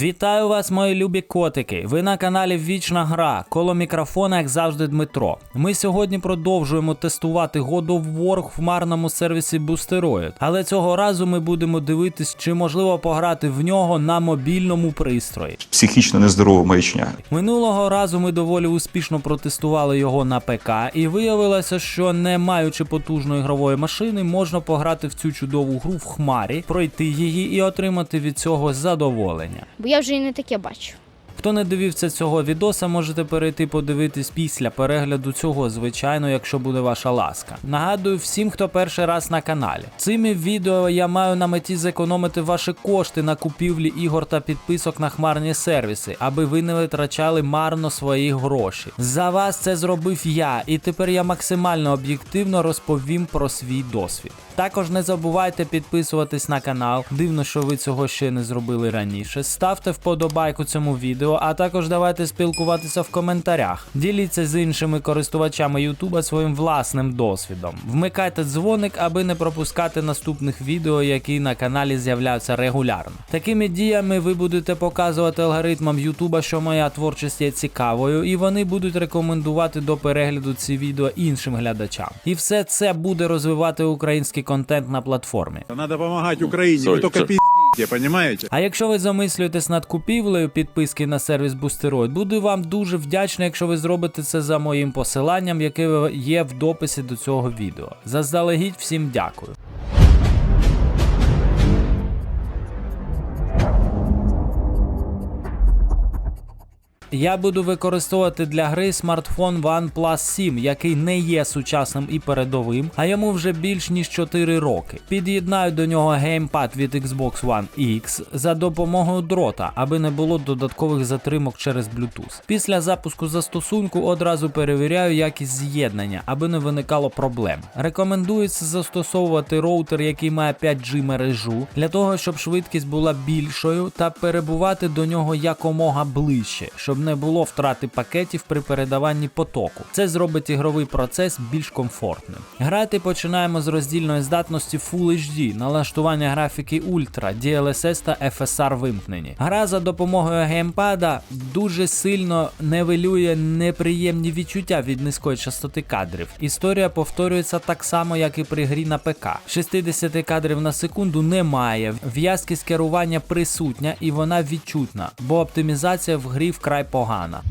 Вітаю вас, мої любі котики. Ви на каналі Вічна Гра. Коло мікрофона, як завжди, Дмитро. Ми сьогодні продовжуємо тестувати God of War в хмарному сервісі Boosteroid. Але цього разу ми будемо дивитись, чи можливо пограти в нього на мобільному пристрої. психічно нездорова маячня. Минулого разу ми доволі успішно протестували його на ПК, і виявилося, що не маючи потужної ігрової машини, можна пограти в цю чудову гру в хмарі, пройти її і отримати від цього задоволення. Бо я вже і не таке бачу. Хто не дивився цього відоса, можете перейти подивитись після перегляду цього, звичайно, якщо буде ваша ласка. Нагадую всім, хто перший раз на каналі. Цими відео я маю на меті зекономити ваші кошти на купівлі ігор та підписок на хмарні сервіси, аби ви не витрачали марно свої гроші. За вас це зробив я, і тепер я максимально об'єктивно розповім про свій досвід. Також не забувайте підписуватись на канал. Дивно, що ви цього ще не зробили раніше. Ставте вподобайку цьому відео, а також давайте спілкуватися в коментарях. Діліться з іншими користувачами Ютуба своїм власним досвідом. Вмикайте дзвоник, аби не пропускати наступних відео, які на каналі з'являються регулярно. Такими діями ви будете показувати алгоритмам Ютуба, що моя творчість є цікавою, і вони будуть рекомендувати до перегляду ці відео іншим глядачам. І все це буде розвивати український контент на платформі. Надо помогать Украине, Sorry, вы только sorry. пиздите. А якщо ви замислюєтесь над купівлею підписки на сервіс Boosteroid, буду вам дуже вдячний, якщо ви зробите це за моїм посиланням, яке є в дописі до цього відео. Заздалегідь всім дякую. Я буду використовувати для гри смартфон OnePlus 7, який не є сучасним і передовим, а йому вже більш ніж 4 роки. Під'єднаю до нього геймпад від Xbox One X за допомогою дрота, аби не було додаткових затримок через Bluetooth. Після запуску застосунку одразу перевіряю якість з'єднання, аби не виникало проблем. Рекомендується застосовувати роутер, який має 5G мережу, для того, щоб швидкість була більшою та перебувати до нього якомога ближче, щоб не було втрати пакетів при передаванні потоку. Це зробить ігровий процес більш комфортним. Грати починаємо з роздільної здатності Full HD, налаштування графіки Ultra, DLSS та FSR вимкнені. Гра за допомогою геймпада дуже сильно невелює неприємні відчуття від низької частоти кадрів. Історія повторюється так само, як і при грі на ПК. 60 кадрів на секунду немає, в'язкість керування присутня і вона відчутна, бо оптимізація в грі вкрай погана.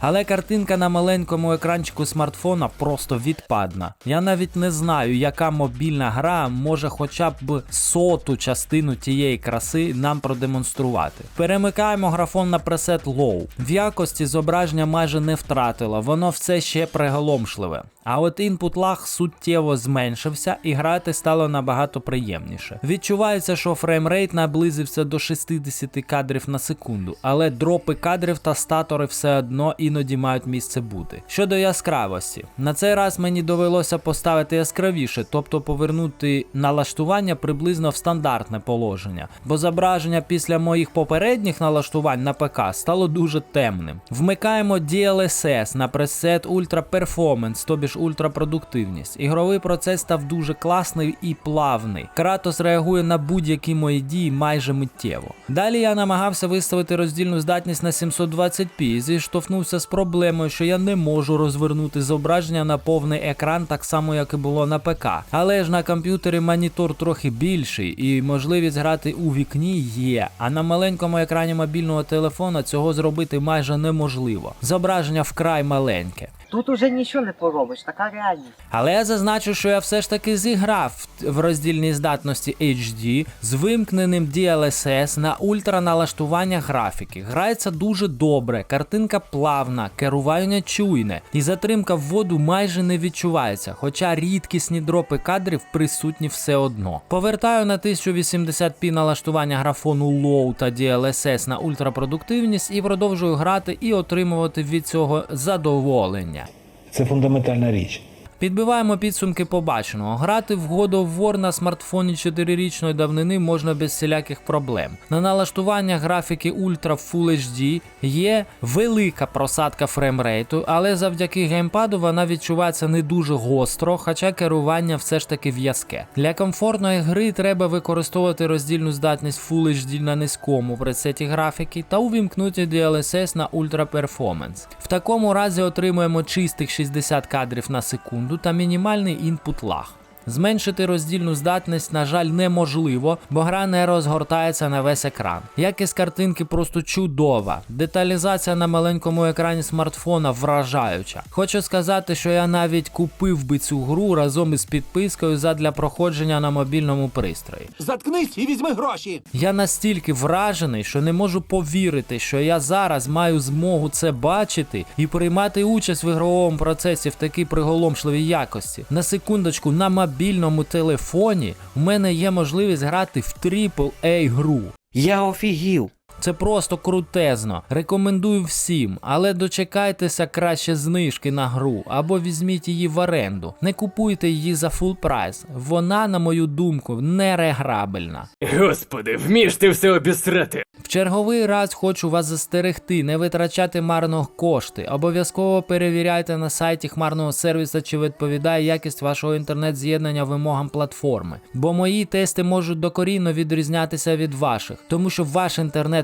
Але картинка на маленькому екранчику смартфона просто відпадна. Я навіть не знаю, яка мобільна гра може хоча б соту частину тієї краси нам продемонструвати. Перемикаємо графон на пресет Low. В якості зображення майже не втратило, воно все ще приголомшливе. А от інпут лаг суттєво зменшився і грати стало набагато приємніше. Відчувається, що фреймрейт наблизився до 60 кадрів на секунду, але дропи кадрів та статори все одно іноді мають місце бути. Щодо яскравості, на цей раз мені довелося поставити яскравіше, тобто повернути налаштування приблизно в стандартне положення, бо зображення після моїх попередніх налаштувань на ПК стало дуже темним. Вмикаємо DLSS на пресет Ultra Performance, тобі ж ультрапродуктивність. Ігровий процес став дуже класний і плавний. Кратос реагує на будь-які мої дії майже миттєво. Далі я намагався виставити роздільну здатність на 720p і зіштовхнувся з проблемою, що я не можу розвернути зображення на повний екран так само, як і було на ПК. Але ж на комп'ютері монітор трохи більший, і можливість грати у вікні є. А на маленькому екрані мобільного телефона цього зробити майже неможливо. Зображення вкрай маленьке. Тут уже нічого не поробиш, така реальність. Але я зазначу, що я все ж таки зіграв в роздільній здатності HD з вимкненим DLSS на ультраналаштування графіки. Грається дуже добре, картинка плавна, керування чуйне, і затримка в воду майже не відчувається, хоча рідкісні дропи кадрів присутні все одно. Повертаю на 1080p налаштування графону Low та DLSS на ультрапродуктивність і продовжую грати і отримувати від цього задоволення. Це фундаментальна річ. Підбиваємо підсумки побаченого. Грати в God of War на смартфоні 4-річної давнини можна без всіляких проблем. На налаштування графіки Ultra Full HD є велика просадка фреймрейту, але завдяки геймпаду вона відчувається не дуже гостро, хоча керування все ж таки в'язке. Для комфортної гри треба використовувати роздільну здатність Full HD на низькому пресеті графіки та увімкнути DLSS на Ultra Performance. В такому разі отримуємо чистих 60 кадрів на секунду та мінімальний інпут лаг. Зменшити роздільну здатність, на жаль, неможливо, бо гра не розгортається на весь екран. Якість картинки просто чудова. Деталізація на маленькому екрані смартфона вражаюча. Хочу сказати, що я навіть купив би цю гру разом із підпискою задля проходження на мобільному пристрої. Заткнись і візьми гроші. Я настільки вражений, що не можу повірити, що я зараз маю змогу це бачити і приймати участь в ігровому процесі в такій приголомшливій якості. На секундочку, на мобільному телефоні в мене є можливість грати в AAA гру. Я офігів. Це просто крутезно. Рекомендую всім, але дочекайтеся краще знижки на гру або візьміть її в оренду. Не купуйте її за фул прайс. Вона, на мою думку, нереграбельна. Господи, вмієш ти все обісрати. В черговий раз хочу вас застерегти, не витрачати марно кошти. Обов'язково перевіряйте на сайті хмарного сервіса, чи відповідає якість вашого інтернет-з'єднання вимогам платформи. Бо мої тести можуть докорінно відрізнятися від ваших, тому що ваш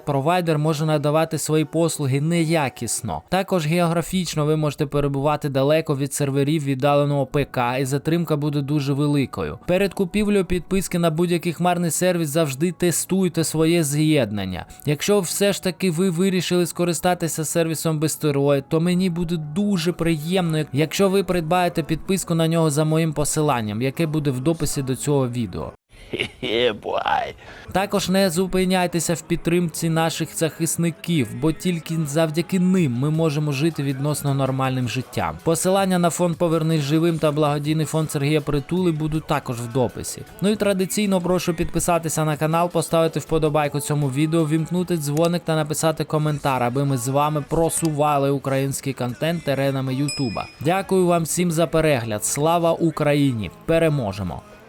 інтернет-провайдер може надавати свої послуги неякісно. Також географічно ви можете перебувати далеко від серверів віддаленого ПК, і затримка буде дуже великою. Перед купівлею підписки на будь-який хмарний сервіс завжди тестуйте своє з'єднання. Якщо все ж таки ви вирішили скористатися сервісом Besteroid, то мені буде дуже приємно, якщо ви придбаєте підписку на нього за моїм посиланням, яке буде в дописі до цього відео. Також не зупиняйтеся в підтримці наших захисників, бо тільки завдяки ним ми можемо жити відносно нормальним життям. Посилання на фонд Повернись живим та благодійний фонд Сергія Притули будуть також в дописі. Ну і традиційно прошу підписатися на канал, поставити вподобайку цьому відео, вімкнути дзвоник та написати коментар, аби ми з вами просували український контент теренами Ютуба. Дякую вам всім за перегляд. Слава Україні! Переможемо!